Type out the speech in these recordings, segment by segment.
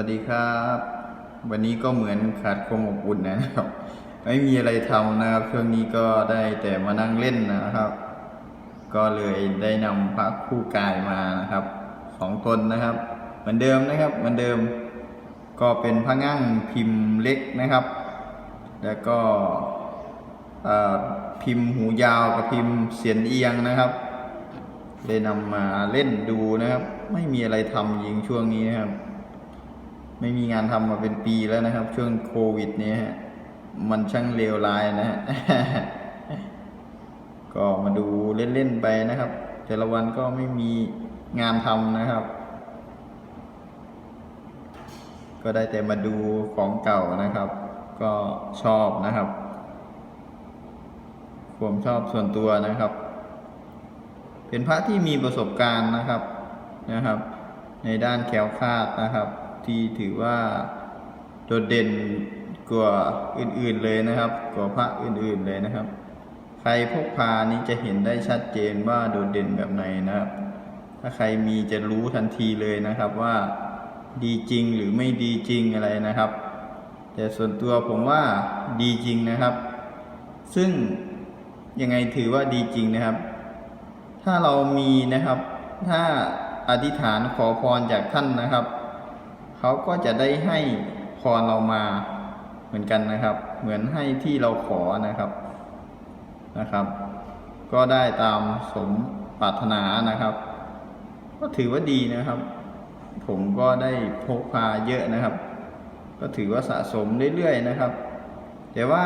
วัสดีครับ วันนี้ก็เหมือนขาดความอบอุ่นนะครับ ไม่มีอะไรทำนะครับ ช่วงนี้ก็ได้แต่มานั่งเล่นนะครับ ก็เลยได้นำพระคู่กายมานะครับสองตนนะครับ เหมือนเดิมนะครับ เหมือนเดิม ก็เป็นพระงั่งพิมพ์เล็กนะครับ แล้วก็พิมพ์หูยาวกับพิมพ์เสียนเอียงนะครับเลยนำมาเล่นดูนะครับ ไม่มีอะไรทำยิงช่วงนี้นะครับ ไม่มีงานทำมาเป็นปีแล้วนะครับ ช่วงโควิดนี้ฮะมันช่างเลวร้ายนะฮะก็มาดูเล่นๆไปนะครับ แต่ละวันก็ไม่มีงานทำนะครับ ก็ได้แต่มาดูของเก่านะครับ ก็ชอบนะครับความชอบส่วนตัวนะครับ เป็นพระที่มีประสบการณ์นะครับนะครับ ในด้านแคล้วคาดนะครับ ที่ถือว่าโดดเด่นกว่าอื่นๆเลยนะครับกว่าพระอื่นๆเลยนะครับ ใครพกพานี้จะเห็นได้ชัดเจนว่าโดดเด่นแบบไหนนะครับ ถ้าใครมีจะรู้ทันทีเลยนะครับว่าดีจริงหรือไม่ดีจริงอะไรนะครับ แต่ส่วนตัวผมว่าดีจริงนะครับ ซึ่งยังไงถือว่าดีจริงนะครับ ถ้าเรามีนะครับ ถ้าอธิษฐานขอพรจากท่านนะครับ เขาก็จะได้ให้พรเรามาเหมือนกันนะครับ เหมือนให้ที่เราขอนะครับนะครับ ก็ได้ตามสมปรารถนานะครับ ก็ถือว่าดีนะครับ ผมก็ได้พกพาเยอะนะครับ ก็ถือว่าสะสมเรื่อยๆนะครับ แต่ว่า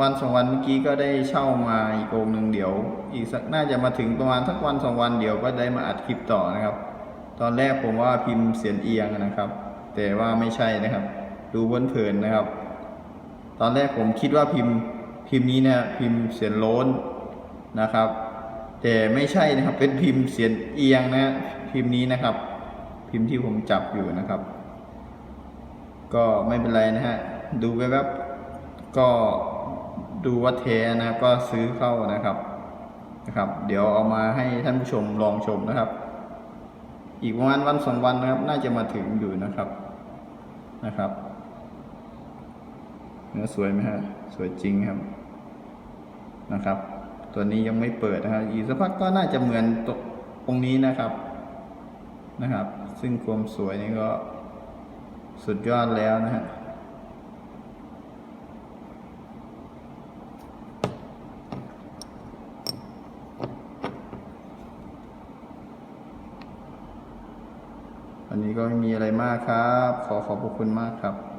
วันสองวันเมื่อกี้ก็ได้เช่ามาอีกองหนึ่งเดี๋ยว อีกสักน่าจะมาถึงประมาณสักวันสองวันเดี๋ยวก็ได้มาอัดคลิปต่อนะครับ ตอนแรกผมว่าพิมพ์เสียนเอียงนะครับ แต่ว่าไม่ใช่นะครับ ดูบนเผินนะครับ ตอนแรกผมคิดว่าพิมพ์พิมพ์นี้นะพิมพ์เสียนโล้นนะครับ แต่ไม่ใช่นะครับเป็นพิมพ์เสียนเอียงนะพิมพ์นี้นะครับ พิมพ์ที่ผมจับอยู่นะครับ ก็ไม่เป็นไรนะฮะดูแป๊บก็ดูว่าแท้นะก็ซื้อเข้านะครับนะครับ เดี๋ยวเอามาให้ท่านผู้ชมลองชมนะครับ อีกประมาณวันสองวันนะครับ น่าจะมาถึงอยู่นะครับนะครับเนื้อสวยไหมฮะสวยจริงครับนะครับ ตัวนี้ยังไม่เปิดนะครับอีกสักพักก็น่าจะเหมือนตตรงนี้นะครับนะครับ ซึ่งความสวยนี่ก็สุดยอดแล้วนะฮะ วันนี้ก็ไม่มีอะไรมากครับ ขอขอบพระคุณมากครับ